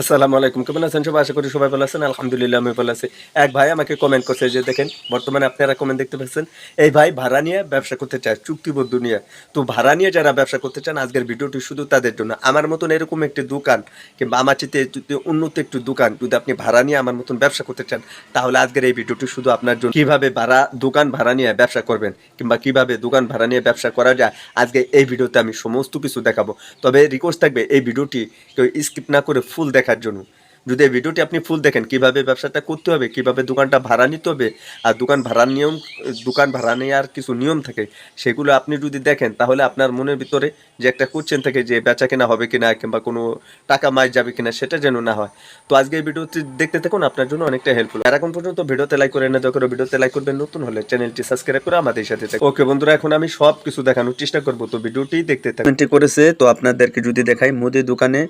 আসসালামু আলাইকুম, কেমন আছেন সবাই? আশা করি সবাই ভালো আছেন। আলহামদুলিল্লাহ, আমি ভালো আছি। এক ভাই আমাকে কমেন্ট করছে যে, দেখেন, বর্তমানে আপনারা কমেন্ট দেখতে পাচ্ছেন, এই ভাই ভাড়া নিয়ে ব্যবসা করতে চায়, চুক্তিবদ্ধ নিয়ে তো ভাড়া নিয়ে যারা ব্যবসা করতে চান, আজকের ভিডিওটি শুধু তাদের জন্য। আমার মতন এরকম একটি দোকান কিংবা আমার যদি উন্নত একটি দোকান, যদি আপনি ভাড়া নিয়ে আমার মতন ব্যবসা করতে চান, তাহলে আজকের এই ভিডিওটি শুধু আপনার জন্য। কীভাবে ভাড়া, দোকান ভাড়া নিয়ে ব্যবসা করবেন কিংবা কীভাবে দোকান ভাড়া নিয়ে ব্যবসা করা যায়, আজকে এই ভিডিওতে আমি সমস্ত কিছু দেখাবো। তবে রিকোয়েস্ট থাকবে, এই ভিডিওটি কেউ স্কিপ না করে ফুল দেখার জন্য। যদি এই ভিডিওটি আপনি ফুল দেখেন, কীভাবে ব্যবসাটা করতে হবে, কীভাবে দোকানটা ভাড়া নিতে হবে, আর দোকান ভাড়ার নিয়ম, দোকান ভাড়া নেওয়ার কিছু নিয়ম থাকে, সেগুলো আপনি যদি দেখেন, তাহলে আপনার মনের ভিতরে যে একটা কোশ্চেন থাকে যে বেচা কেনা হবে কিনা, কিংবা কোনো টাকা মাই যাবে কিনা, সেটা যেন না হয়। তো আজকে এই ভিডিওটি দেখতে থাকুন, আপনার জন্য অনেকটা হেল্পফুল আর এখন পর্যন্ত ভিডিওতে লাইক করে না করে ভিডিওতে লাইক করবেন, নতুন হলে চ্যানেলটি সাবস্ক্রাইব করে আমাদের সাথে থাকুন। ওকে বন্ধুরা, এখন আমি সব কিছু দেখানোর চেষ্টা করব, তো ভিডিওটি দেখতে থাকুন। করেছে, তো আপনাদেরকে যদি দেখাই, মুদি দোকানে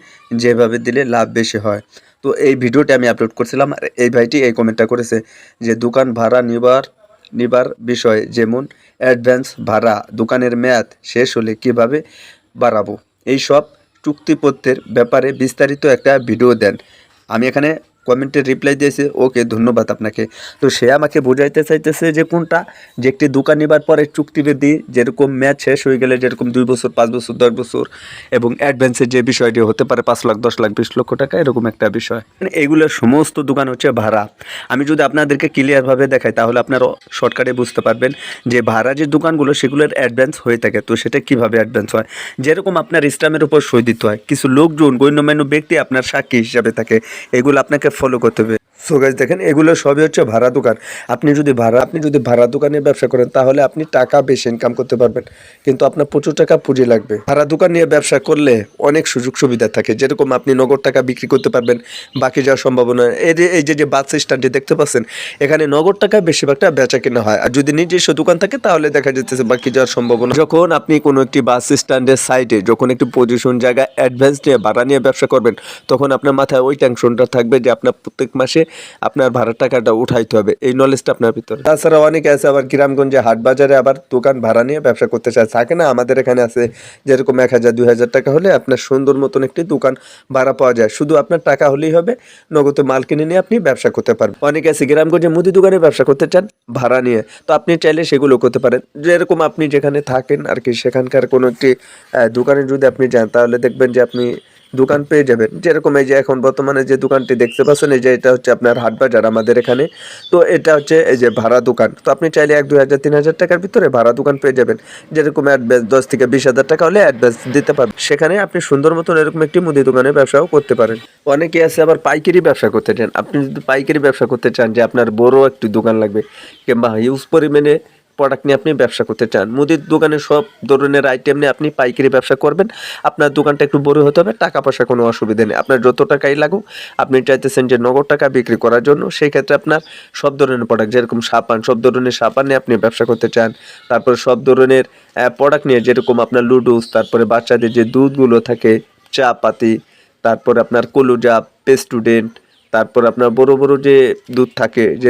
যেভাবে দিলে লাভ বেশি হয়। তো এই ভিডিওটি আমি আপলোড করছিলাম। আর এই ভাইটি এই কমেন্টটা করেছে যে, দোকান ভাড়া নিবার নিবার বিষয় যেমন অ্যাডভান্স ভাড়া, দোকানের মেয়াদ শেষ হলে কীভাবে বাড়াবো? এই সব চুক্তিপত্রের ব্যাপারে বিস্তারিত একটা ভিডিও দেন। আমি এখানে কমেন্টে রিপ্লাই দিয়েছে, ওকে ধন্যবাদ আপনাকে। তো সে আমাকে বোঝাইতে চাইতেছে যে কোনটা? যে একটি দোকান নেবার পরে চুক্তিবেদি যেরকম ম্যাচ শেষ হয়ে গেলে যেরকম দুই বছর, পাঁচ বছর, দশ বছর এবং অ্যাডভান্সের যে বিষয়টি হতে পারে, পাঁচ লাখ, দশ লাখ, বিশ লক্ষ টাকা, এরকম একটা বিষয়। মানে এইগুলোর সমস্ত দোকান হচ্ছে ভাড়া। আমি যদি আপনাদেরকে ক্লিয়ারভাবে দেখাই, তাহলে আপনারা শর্টকাটে বুঝতে পারবেন যে ভাড়া যে দোকানগুলো, সেগুলোর অ্যাডভান্স হয়ে থাকে। তো সেটা কীভাবে অ্যাডভান্স হয়? যেরকম আপনার ইসলামের উপর সই দিতে হয়, কিছু লোকজন, গণ্যমান্য ব্যক্তি আপনার সাক্ষী হিসাবে থাকে, এগুলো আপনাকে ফলো করতে হবে। সো গাইজ দেখেন, এগুলো সবই হচ্ছে ভাড়া দোকান। আপনি যদি ভাড়া, আপনি যদি ভাড়া দোকানে ব্যবসা করেন, তাহলে আপনি টাকা বেশি ইনকাম করতে পারবেন। কিন্তু আপনার প্রচুর টাকা পুঁজি লাগবে। ভাড়া দোকান নিয়ে ব্যবসা করলে অনেক সুযোগ সুবিধা থাকে। যেরকম আপনি নগদ টাকা বিক্রি করতে পারবেন, বাকি যাওয়ার সম্ভাবনা। এই যে এই যে যে বাস স্ট্যান্ডে দেখতে পাচ্ছেন, এখানে নগদ টাকা বেশিরভাগটা বেচা কেনা হয়। আর যদি নিজস্ব দোকান থাকে, তাহলে দেখা যেতেছে বাকি যাওয়ার সম্ভাবনা। যখন আপনি কোনো একটি বাস স্ট্যান্ডের সাইডে যখন একটি পজিশন জায়গা অ্যাডভান্স নিয়ে ভাড়া নিয়ে ব্যবসা করবেন, তখন আপনার মাথায় ওই টেনশনটা থাকবে যে আপনার প্রত্যেক মাসে আপনার ভাড়ার টাকাটা উঠাইতে হবে। এই নলেজটা আপনার ভিতরে। তাছাড়া অনেকে আছে আবার গ্রামগঞ্জে হাট বাজারে আবার দোকান ভাড়া নিয়ে ব্যবসা করতে চায়। থাকে না, আমাদের এখানে আছে যেরকম এক হাজার, দুই হাজার টাকা হলে আপনার সুন্দর মতন একটি দোকান ভাড়া পাওয়া যায়। শুধু আপনার টাকা হলেই হবে, নগদ মাল কিনে নিয়ে আপনি ব্যবসা করতে পারবেন। অনেকে আছে গ্রামগঞ্জে মুদি দোকানে ব্যবসা করতে চান, ভাড়া নিয়ে। তো আপনি চাইলে সেগুলো করতে পারেন। যেরকম আপনি যেখানে থাকেন আর কি, সেখানকার কোনো একটি দোকানে যদি আপনি যান, তাহলে দেখবেন যে আপনি দোকান পেয়ে যাবেন। যেরকম এই যে এখন বর্তমানে যে দোকানটি দেখতে পাচ্ছেন, এই যে এটা হচ্ছে আপনার হাট বাজার আমাদের এখানে। তো এটা হচ্ছে এই যে ভাড়া দোকান। তো আপনি চাইলে এক, দুই হাজার, তিন হাজার টাকার ভিতরে ভাড়া দোকান পেয়ে যাবেন। যেরকম অ্যাডভান্স দশ থেকে বিশ হাজার টাকা হলে অ্যাডভান্স দিতে পারবেন। সেখানে আপনি সুন্দর মতন এরকম একটি মুদি দোকানে ব্যবসাও করতে পারেন। অনেকে আছে আবার পাইকারি ব্যবসা করতে চান। আপনি যদি পাইকারি ব্যবসা করতে চান যে আপনার বড় একটি দোকান লাগবে, কিংবা হিউজ পরিমাণে প্রোডাক্ট নিয়ে আপনি ব্যবসা করতে চান। মুদির দোকানে সব ধরনের আইটেম নিয়ে আপনি পাইকারি ব্যবসা করবেন। আপনার দোকানটা একটু বড় হতে হবে, টাকা পয়সা কোনো অসুবিধা নেই। আপনার যত টাকাই লাগুক, আপনি চাইতেছেন যে নগদ টাকা বিক্রি করার জন্য, সেই ক্ষেত্রে আপনার সব ধরনের প্রোডাক্ট যেরকম সাবান সব ধরনের সাবান নিয়ে আপনি ব্যবসা করতে চান। তারপরে সব ধরনের প্রোডাক্ট নিয়ে যেরকম আপনার লুডুস তারপরে বাচ্চাদের যে দুধগুলো থাকে, চা পাতি, তারপরে আপনার কলুজা, পেস্টুডেন্ট তারপর আপনার বড় বড় যে দুধ থাকে, যে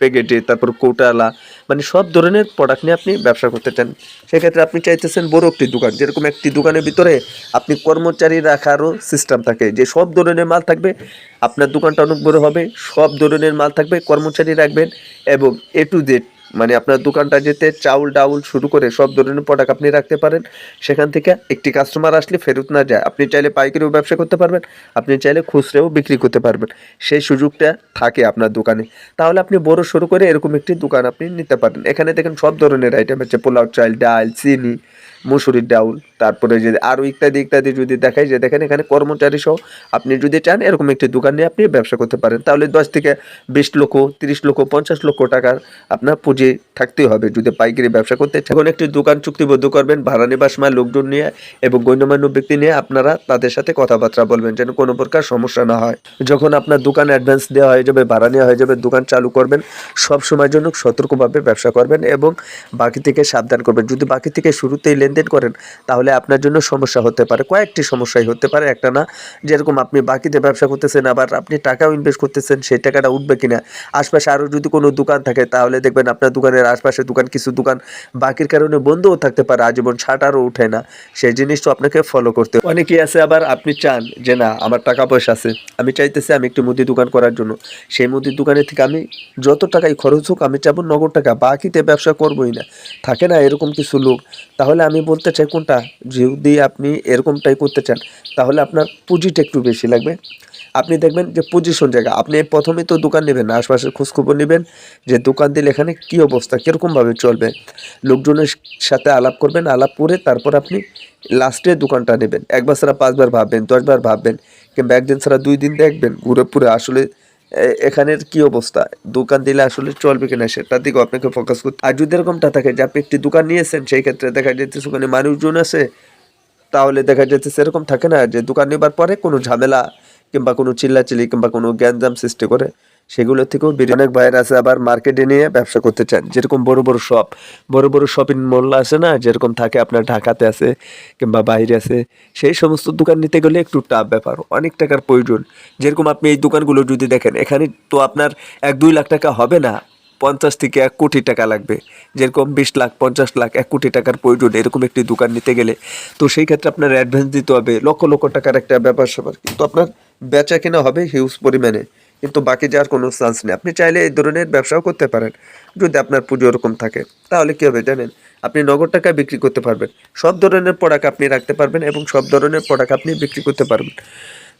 প্যাকেটে, তারপর কোটালা মানে সব ধরনের প্রোডাক্ট নিয়ে আপনি ব্যবসা করতে চান। সেক্ষেত্রে আপনি চাইতেছেন বড় একটি দোকান, যেরকম একটি দোকানের ভিতরে আপনি কর্মচারী রাখারও সিস্টেম থাকে, যে সব ধরনের মাল থাকবে, আপনার দোকানটা অনেক বড় হবে, সব ধরনের মাল থাকবে, কর্মচারী রাখবেন এবং এ টু জেড মানে আপনার দোকানটা যেতে চাউল, ডাউল শুরু করে সব ধরনের প্রোডাক্ট আপনি রাখতে পারেন। সেখান থেকে একটি কাস্টমার আসলে ফেরত না যায়। আপনি চাইলে পাইকারিও ব্যবসা করতে পারবেন, আপনি চাইলে খুচরেও বিক্রি করতে পারবেন। সেই সুযোগটা থাকে আপনার দোকানে। তাহলে আপনি বড় শুরু করে এরকম একটি দোকান আপনি নিতে পারেন। এখানে দেখেন সব ধরনের আইটেম আছে, পোলাও চাল, ডাল, চিনি, মুসুরির ডাউল। তারপরে যদি আরও ইত্যাদি ইত্যাদি যদি দেখাই, যে দেখেন এখানে কর্মচারী সহ আপনি যদি চান, এরকম একটি দোকান নিয়ে আপনি ব্যবসা করতে পারেন। তাহলে দশ থেকে বিশ লক্ষ, তিরিশ লক্ষ, পঞ্চাশ লক্ষ টাকার আপনার পুঁজি থাকতেই হবে যদি পাইকারি ব্যবসা করতে চান। এখন একটি দোকান চুক্তিবদ্ধ করবেন, ভাড়া নিবার সময় লোকজন নিয়ে এবং গণ্যমান্য ব্যক্তি নিয়ে আপনারা তাদের সাথে কথাবার্তা বলবেন যেন কোনো প্রকার সমস্যা না হয়। যখন আপনার দোকান অ্যাডভান্স দেওয়া হয়ে যাবে, ভাড়া নেওয়া হয়ে যাবে, দোকান চালু করবেন, সব সময়ের জন্য সতর্কভাবে ব্যবসা করবেন এবং বাকি থেকে সাবধান করবেন। যদি বাকি থেকে শুরুতেই লেনদেন করেন, তাহলে আপনার জন্য সমস্যা হতে পারে। কয়েকটি সমস্যাই হতে পারে। একটা না, যেরকম আপনি বাকিতে ব্যবসা করতেছেন, আবার আপনি টাকাও ইনভেস্ট করতেছেন, সেই টাকাটা উঠবে কিনা? আশপাশে আরও যদি কোনো দোকান থাকে, তাহলে দেখবেন আপনার দোকানের আশপাশে দোকান, কিছু দোকান বাকির কারণে বন্ধও থাকতে পারে, আজীবন ছাটারও উঠে না। সেই জিনিসটা আপনাকে ফলো করতে। অনেকেই আছে আবার, আপনি চান যে না, আমার টাকা পয়সা আছে, আমি চাইতেছি আমি একটি মুদি দোকান করার জন্য। সেই মুদির দোকানের থেকে আমি যত টাকাই খরচ হোক, আমি চাবো নগদ টাকা, বাকিতে ব্যবসা করবোই না। থাকে না এরকম কিছু লোক। তাহলে আমি বলতে চাই, কোনটা? যদি আপনি এরকমটাই করতে চান, তাহলে আপনার পুঁজিটা একটু বেশি লাগবে। আপনি দেখবেন যে পজিশন জায়গা, আপনি প্রথমে তো দোকান নেবেন, আশপাশের খোঁজখবর নেবেন, যে দোকান দিলে এখানে কী অবস্থা কীরকমভাবে চলবে। লোকজনের সাথে আলাপ করবেন, আলাপ করে তারপর আপনি লাস্টে দোকানটা নেবেন। একবার ছাড়া পাঁচবার ভাববেন, দশবার ভাববেন, কিংবা একদিন ছাড়া দুই দিন দেখবেন, ঘুরে পুরে আসলে এখানের কি অবস্থা? দোকান দিলে আসলে চলবে কিনা সেটার দিকে আপনাকে ফোকাস করতে আর যদি এরকমটা থাকে যে আপনি একটি দোকান নিয়েছেন, সেই ক্ষেত্রে দেখা যাচ্ছে ওখানে মানুষজন আছে, তাহলে দেখা যাচ্ছে সেরকম থাকে না যে দোকান নেবার পরে কোনো ঝামেলা কিংবা কোনো চিল্লাচিল্লি কিংবা কোনো জ্ঞানজাম সৃষ্টি করে। সেগুলো থেকেও অনেক ভাইয়ের আছে আবার মার্কেটে নিয়ে ব্যবসা করতে চান। যেরকম বড় বড় শপ বড় বড় শপিং মল আছে না? যেরকম থাকে আপনার ঢাকাতে আছে কিংবা বাইরে আছে, সেই সমস্ত দোকান নিতে গেলে একটু টাফ ব্যাপার, অনেক টাকার প্রয়োজন। যেরকম আপনি এই দোকানগুলো যদি দেখেন, এখানে তো আপনার এক দুই লাখ টাকা হবে না, পঞ্চাশ থেকে এক কোটি টাকা লাগবে। যেরকম বিশ লাখ, পঞ্চাশ লাখ, এক কোটি টাকার প্রয়োজন এরকম একটি দোকান নিতে গেলে। তো সেই ক্ষেত্রে আপনার অ্যাডভান্স দিতে হবে, লক্ষ লক্ষ টাকার একটা ব্যাপার স্যাপার কিন্তু আপনার বেচা কেনা হবে হিউজ পরিমাণে। কিন্তু বাকি যাওয়ার কোনো চান্স নেই। আপনি চাইলে এই ধরনের ব্যবসাও করতে পারেন। যদি আপনার পুজো ওরকম থাকে, তাহলে কী হবে জানেন? আপনি নগদ টাকায় বিক্রি করতে পারবেন। সব ধরনের প্রোডাক্ট আপনি রাখতে পারবেন এবং সব ধরনের প্রোডাক্ট আপনি বিক্রি করতে পারবেন।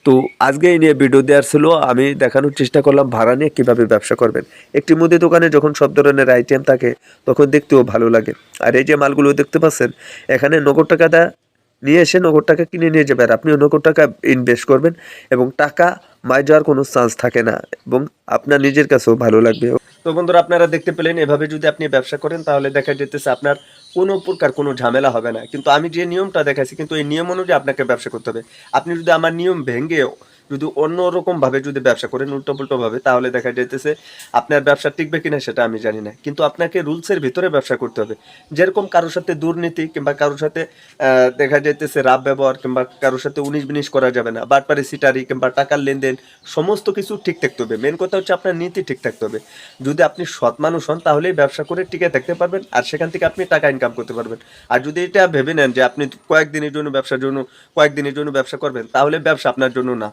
তো আজকে এই নিয়ে ভিডিও দেওয়ার ছিল। আমি দেখানোর চেষ্টা করলাম ভাড়া নিয়ে কীভাবে ব্যবসা করবেন। একটি মুদি দোকানে যখন সব ধরনের আইটেম থাকে, তখন দেখতেও ভালো লাগে। আর এই যে মালগুলো দেখতে পাচ্ছেন, এখানে নগদ টাকাটা নিয়ে এসে নগদ টাকা কিনে নিয়ে যাবেন। আপনিও নগদ টাকা ইনভেস্ট করবেন এবং টাকা মায় যাওয়ার কোনো চান্স থাকে না এবং আপনার নিজের কাছেও ভালো লাগবে। তো বন্ধুরা, আপনারা দেখতে পেলেন, এভাবে যদি আপনি ব্যবসা করেন, তাহলে দেখা যেতেছে আপনার কোনো প্রকার কোনো ঝামেলা হবে না। কিন্তু আমি যে নিয়মটা দেখাইছি, কিন্তু এই নিয়ম অনুযায়ী আপনাকে ব্যবসা করতে হবে। আপনি যদি আমার নিয়ম ভেঙে যদি অন্য রকম ভাবে যদি ব্যবসা করেন উল্টো পুল্টো ভাবে তাহলে দেখা যাইতেছে আপনার ব্যবসা টিকবে কিনা সেটা আমি জানি না। কিন্তু আপনাকে রুলসের ভিতরে ব্যবসা করতে হবে। যেরকম কারোর সাথে দুর্নীতি কিংবা কারোর সাথে দেখা যাইতেছে রাব ব্যবহার কিংবা কারোর সাথে উনিশ বিনিশ করা যাবে না, বাটপারি সিটারি কিংবা টাকার লেনদেন, সমস্ত কিছু ঠিক থাকতে হবে। মেন কথা হচ্ছে আপনার নীতি ঠিক থাকতে হবে। যদি আপনি সৎ মানুষ হন, তাহলেই ব্যবসা করে টিকে থাকতে পারবেন আর সেখান থেকে আপনি টাকা ইনকাম করতে পারবেন। আর যদি এটা ভেবে নেন যে আপনি কয়েকদিনের জন্য ব্যবসার জন্য, কয়েকদিনের জন্য ব্যবসা করবেন, তাহলে ব্যবসা আপনার জন্য না।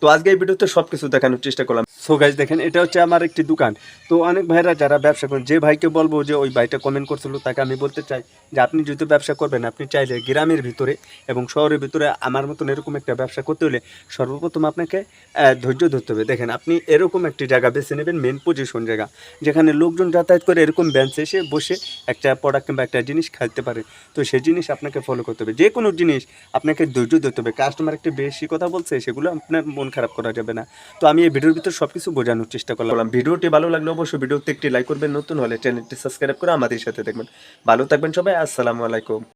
তো আজকে এই ভিডিওতে সব কিছু দেখানোর চেষ্টা করলাম। সো গাইজ দেখেন, এটা হচ্ছে আমার একটি দোকান। তো অনেক ভাইরা যারা ব্যবসা করেন, যে ভাইকে বলব যে ওই ভাইটা কমেন্ট করছিল, তাকে আমি বলতে চাই যে আপনি যদি ব্যবসা করবেন, আপনি চাইলে গ্রামের ভিতরে এবং শহরের ভিতরে আমার মতন এরকম একটা ব্যবসা করতে হলে সর্বপ্রথম আপনাকে ধৈর্য ধরতে হবে। দেখেন, আপনি এরকম একটি জায়গা বেছে নেবেন মেন পজিশন জায়গা, যেখানে লোকজন যাতায়াত করে এরকম বেঞ্চে এসে বসে একটা প্রোডাক্ট কিংবা একটা জিনিস খাইতে পারে। তো সেই জিনিস আপনাকে ফলো করতে হবে। যে কোনো জিনিস আপনাকে ধৈর্য ধরতে হবে। কাস্টমার একটু বেশি কথা বলছে, সেগুলো আপনার মন খারাপ করা যাবে না। তো আমি এই ভিডিওর ভিতর সব কিছু বোঝানোর চেষ্টা করলাম। ভিডিওটি ভালো লাগলে অবশ্যই ভিডিওতে একটি লাইক করবেন, নতুন হলে চ্যানেলটি সাবস্ক্রাইব করে আমাদের সাথে দেখবেন ভালো থাকবেন সবাই, আসসালামু আলাইকুম।